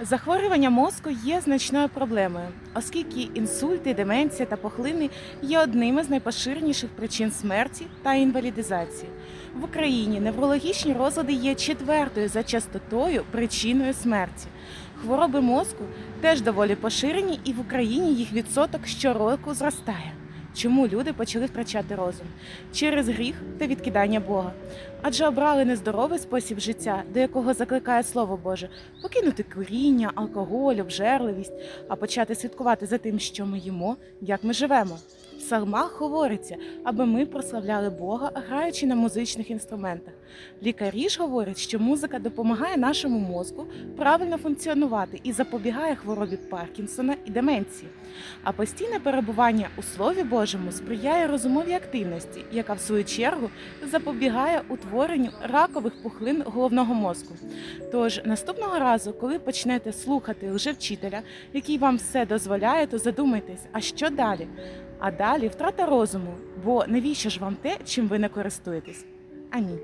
Захворювання мозку є значною проблемою, оскільки інсульти, деменція та пухлини є одними з найпоширеніших причин смерті та інвалідизації. В Україні неврологічні розлади є четвертою за частотою причиною смерті. Хвороби мозку теж доволі поширені, і в Україні їх відсоток щороку зростає. Чому люди почали втрачати розум? Через гріх та відкидання Бога. Адже обрали нездоровий спосіб життя, до якого закликає Слово Боже, покинути куріння, алкоголь, обжерливість, а почати слідкувати за тим, що ми їмо, як ми живемо. Псалмах говориться, аби ми прославляли Бога, граючи на музичних інструментах. Лікарі ж говорять, що музика допомагає нашому мозку правильно функціонувати і запобігає хворобі Паркінсона і деменції. А постійне перебування у Слові Божому сприяє розумовій активності, яка в свою чергу запобігає утворенню ракових пухлин головного мозку. Тож наступного разу, коли почнете слухати лжевчителя, який вам все дозволяє, то задумайтесь, а що далі? А далі втрата розуму, бо навіщо ж вам те, чим ви не користуєтесь? Амінь.